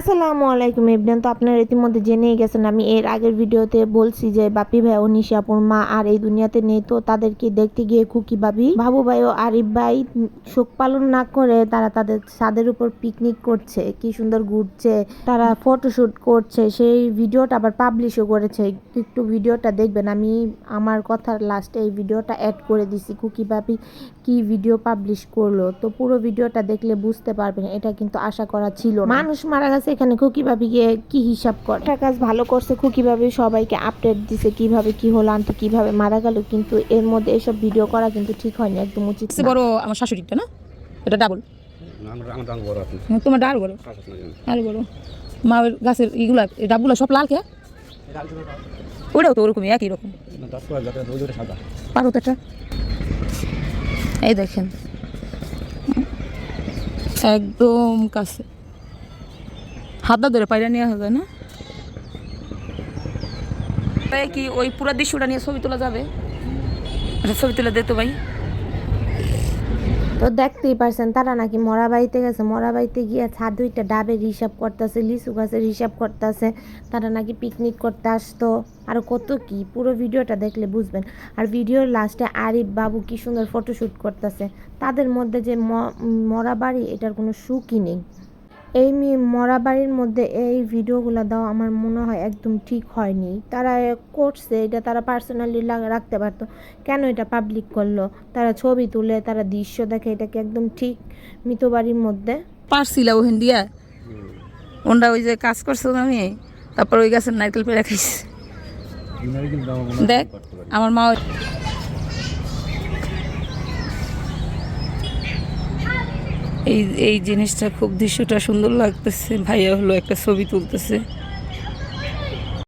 আসসালামু আলাইকুম ইবনান তো আপনারা ইতিমধ্যে জেনেই গেছেন, আমি এর আগের ভিডিওতে বলছি যে বাপি ভাই ও নিশাপুর মা আর এই দুনিয়াতে নেই। তো তাদেরকে দেখতে গিয়ে খুকি ভাবি বাবু ভাই ও আরিফ ভাই শোক পালন না করে তারা তাদের ছাদের উপর পিকনিক করছে। কি সুন্দর ঘুরছে, তারা ফটোশুট করছে। সেই ভিডিওটা আবার পাবলিশও করেছে। একটু ভিডিওটা দেখবেন। আমি আমার কথার লাস্টে এই ভিডিওটা অ্যাড করে দিছি। খুকি ভাবি কি ভিডিও পাবলিশ করল? তো পুরো ভিডিওটা দেখলে বুঝতে পারবেন, এটা কিন্তু আশা করা ছিল মানুষ মারা গেছে এখানে খুকি ভাবি গিয়ে কি হিসাব করে? একটা কাজ ভালো করছে খুকি ভাবি সবাইকে আপডেট দিছে কীভাবে কি হলো আন্টি কীভাবে মারা গেল কিন্তু এর মধ্যে এসব ভিডিও করা কিন্তু ঠিক হয়নি একদম উচিত বড় আমার শাশুড়িটা না? এটা ডাবল আমার আমার দাম বড় আপনি। তোমার ডাল বড়। ডাল বড়। মা ওই গাছের ইগুলা ডাবগুলো সব লাল কে? ওটাও তো ওরকমই একই রকম। পারো তো একটা এই দেখেন। একদম কাছে। হাতটা ধরে নিয়ে আসা যায় না? তাই কি ওই পুরো দৃশ্যটা নিয়ে ছবি তোলা যাবে? আচ্ছা ছবি তুলে দে তো ভাই। তো দেখতেই পারছেন তারা নাকি মরা বাড়িতে গেছে। মরা বাড়িতে গিয়ে ছাদ দুইটা ডাবের হিসাব করতেছে লিচু গাছের হিসাব করতেছে। তারা নাকি পিকনিক করতে আসতো। আর কত কি পুরো ভিডিওটা দেখলে বুঝবেন। আর ভিডিওর লাস্টে আরিফ বাবু কি সুন্দর ফটোশ্যুট করতেছে। তাদের মধ্যে যে ম- মরা বাড়ি এটার কোনো সুখই নেই। এই মি- মরা বাড়ির মধ্যে এই ভিডিওগুলো দেওয়া আমার মনে হয় একদম ঠিক হয়নি। তারা করছে এটা তারা পার্সোনালি রাখতে পারতো। কেন এটা পাবলিক করল? তারা ছবি তুলে তারা দৃশ্য দেখে এটাকে একদম ঠিক মৃত বাড়ির মধ্যে? পারছিলা ওখান দিয়া। ওনরা ওই যে কাজ করছে আমি তারপর ওই গাছের নারকেল পেড়ে খাইছে। দেখ আমার মা এই এই জিনিসটা খুব দৃশ্যটা সুন্দর লাগতেছে। ভাইয়া হলো একটা ছবি তুলতেছে।